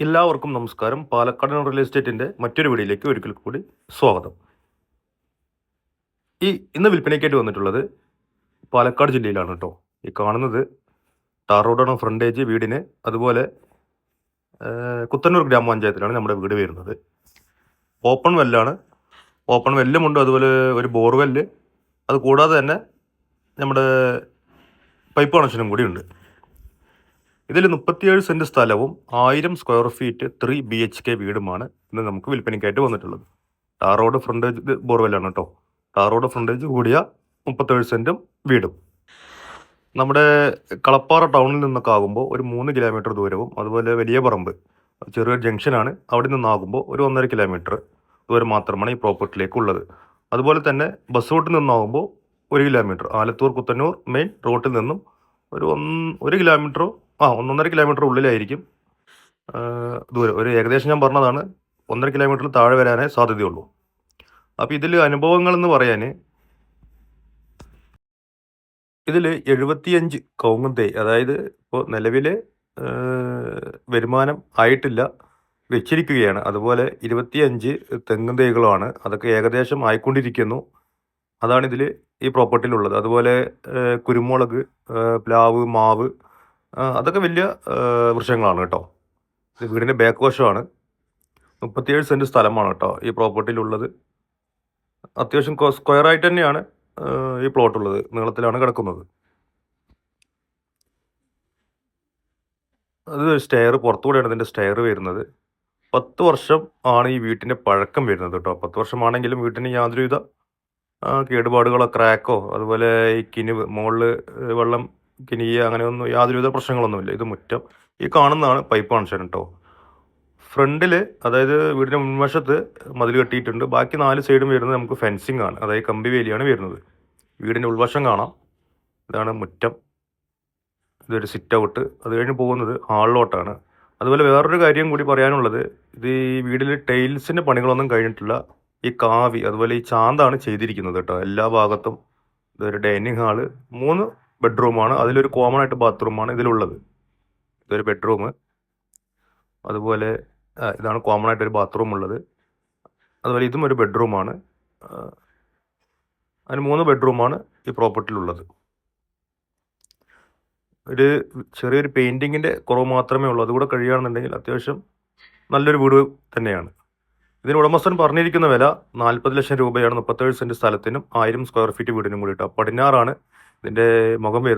എല്ലാവർക്കും നമസ്കാരം. പാലക്കാട് റിയൽ എസ്റ്റേറ്റിന്റെ മറ്റൊരു വീഡിയോയിലേക്ക് ഒരിക്കൽ കൂടി സ്വാഗതം. ഈ ഇന്ന് വിൽപ്പനയ്ക്കായിട്ട് വന്നിട്ടുള്ളത് പാലക്കാട് ജില്ലയിലാണ് കേട്ടോ. ഈ കാണുന്നത് ടാർ റോഡാണ് ഫ്രണ്ടേജ് വീടിന്. അതുപോലെ കുത്തന്നൂർ ഗ്രാമപഞ്ചായത്തിലാണ് നമ്മുടെ വീട് വരുന്നത്. ഓപ്പൺ വെല്ലാണ്. ഓപ്പൺ വെല്ലുമുണ്ട് അതുപോലെ ഒരു ബോർവെല്ല്. അത് കൂടാതെ തന്നെ നമ്മുടെ പൈപ്പ് കണക്ഷനും കൂടി ഉണ്ട്. ഇതിൽ മുപ്പത്തിയേഴ് സെന്റ് സ്ഥലവും ആയിരം square feet three B H K വീടുമാണ് ഇന്ന് നമുക്ക് വിൽപ്പനയ്ക്കായിട്ട് വന്നിട്ടുള്ളത്. ടാർ റോഡ് ഫ്രണ്ടേജ് ബോർവെല്ലാണ് കേട്ടോ ടാർ റോഡ് ഫ്രണ്ടേജ് കൂടിയ മുപ്പത്തേഴ് സെന്റും വീടും. നമ്മുടെ കളപ്പാറ ടൗണിൽ നിന്നൊക്കെ ആകുമ്പോൾ ഒരു മൂന്ന് കിലോമീറ്റർ ദൂരവും അതുപോലെ വലിയ പറമ്പ് ചെറിയൊരു ജംഗ്ഷനാണ് അവിടെ നിന്നാകുമ്പോൾ ഒരു ഒന്നര കിലോമീറ്റർ ദൂരം മാത്രമാണ് ഈ പ്രോപ്പർട്ടിയിലേക്ക് ഉള്ളത് അതുപോലെ തന്നെ ബസ് റൂട്ടിൽ നിന്നാകുമ്പോൾ ഒരു കിലോമീറ്റർ ആലത്തൂർ കുത്തന്നൂർ മെയിൻ റോട്ടിൽ നിന്നും ഒരു ഒന്ന് ഒരു കിലോമീറ്ററോ ആ ഒന്നൊന്നര കിലോമീറ്റർ ഉള്ളിലായിരിക്കും. ദൂരം. ഒരു ഏകദേശം ഞാൻ പറഞ്ഞതാണ് ഒന്നര കിലോമീറ്ററിൽ താഴെ വരാനേ സാധ്യതയുള്ളൂ. അപ്പോൾ ഇതിൽ അനുഭവങ്ങൾ എന്ന് പറയാൻ ഇതിൽ എഴുപത്തിയഞ്ച് കവുങ്ങും അതായത് ഇപ്പോൾ നിലവിലെ വരുമാനം ആയിട്ടില്ല വെച്ചിരിക്കുകയാണ്. അതുപോലെ ഇരുപത്തിയഞ്ച് തെങ്ങും തൈകളാണ് അതൊക്കെ ഏകദേശം ആയിക്കൊണ്ടിരിക്കുന്നു. അതാണ് ഇതിൽ ഈ പ്രോപ്പർട്ടിയിലുള്ളത്. അതുപോലെ കുരുമുളക് പ്ലാവ് മാവ് അതൊക്കെ വലിയ വൃക്ഷങ്ങളാണ് കേട്ടോ. ഇത് വീടിന്റെ ബാക്ക് വശമാണ്. മുപ്പത്തിയേഴ് സെന്റ് സ്ഥലമാണ് കേട്ടോ ഈ പ്രോപ്പർട്ടിയിലുള്ളത് അത്യാവശ്യം സ്ക്വയറായിട്ട് തന്നെയാണ് ഈ പ്ലോട്ട് ഉള്ളത്. നീളത്തിലാണ് കിടക്കുന്നത്. അത് സ്റ്റെയർ പുറത്തുകൂടെയാണ് ഇതിന്റെ സ്റ്റെയർ വരുന്നത്. പത്ത് വർഷം ആണ് ഈ വീട്ടിന്റെ പഴക്കം വരുന്നത് കേട്ടോ. പത്ത് വർഷമാണെങ്കിലും വീട്ടിന് യാതൊരുവിധ കേടുപാടുകളോ ക്രാക്കോ അതുപോലെ ഈ കിനി മുകളിൽ വെള്ളം കിനിയ അങ്ങനെയൊന്നും യാതൊരുവിധ പ്രശ്നങ്ങളൊന്നുമില്ല. ഇത് മുറ്റം. ഈ കാണുന്നതാണ് പൈപ്പ് കണക്ഷൻ കേട്ടോ ഫ്രണ്ടിൽ അതായത് വീടിന്റെ മുൻവശത്ത് മതിൽ കെട്ടിയിട്ടുണ്ട്. ബാക്കി നാല് സൈഡും വരുന്നത് നമുക്ക് ഫെൻസിങ് ആണ്. അതായത് കമ്പി വേലിയാണ് വരുന്നത്. വീടിന്റെ ഉൾവശം കാണാം. ഇതാണ് മുറ്റം. ഇതൊരു സിറ്റ് ഔട്ട് അത് കഴിഞ്ഞ് പോകുന്നത് ഹാളിലോട്ടാണ്. അതുപോലെ വേറൊരു കാര്യം കൂടി പറയാനുള്ളത്. ഇത് ഈ വീട്ടിൽ ടൈൽസിന്റെ പണികളൊന്നും കഴിഞ്ഞിട്ടില്ല. ഈ കാവി അതുപോലെ ഈ ചാന്താണ് ചെയ്തിരിക്കുന്നത് കേട്ടോ. എല്ലാ ഭാഗത്തും. ഇതൊരു ഡൈനിങ് ഹാൾ മൂന്ന് ബെഡ്റൂമാണ്. അതിലൊരു കോമൺ ആയിട്ട് ബാത്റൂമാണ് ഇതിലുള്ളത്. ഇതൊരു ബെഡ്റൂം. അതുപോലെ ഇതാണ് കോമൺ ആയിട്ട് ഒരു ബാത്റൂം ഉള്ളത് അതുപോലെ ഇതും ഒരു ബെഡ്റൂമാണ്. അതിന് മൂന്ന് ബെഡ്റൂമാണ് ഈ പ്രോപ്പർട്ടിയിലുള്ളത്. ഒരു ചെറിയൊരു പെയിന്റിങ്ങിന്റെ കുറവ് മാത്രമേ ഉള്ളൂ. അതുകൂടെ കഴിയുകയാണെന്നുണ്ടെങ്കിൽ അത്യാവശ്യം നല്ലൊരു വീട് തന്നെയാണ്. ഇതിന് ഉടമസ്ഥൻ പറഞ്ഞിരിക്കുന്ന വില നാൽപ്പത് ലക്ഷം രൂപയാണ്. മുപ്പത്തേഴ് സെന്റ് സ്ഥലത്തിനും ആയിരം സ്ക്വയർ ഫീറ്റ് വീടിനും കൂടിയിട്ട്. പടിഞ്ഞാറാണ് ഇതിന്റെ മുഖം വരുന്നത്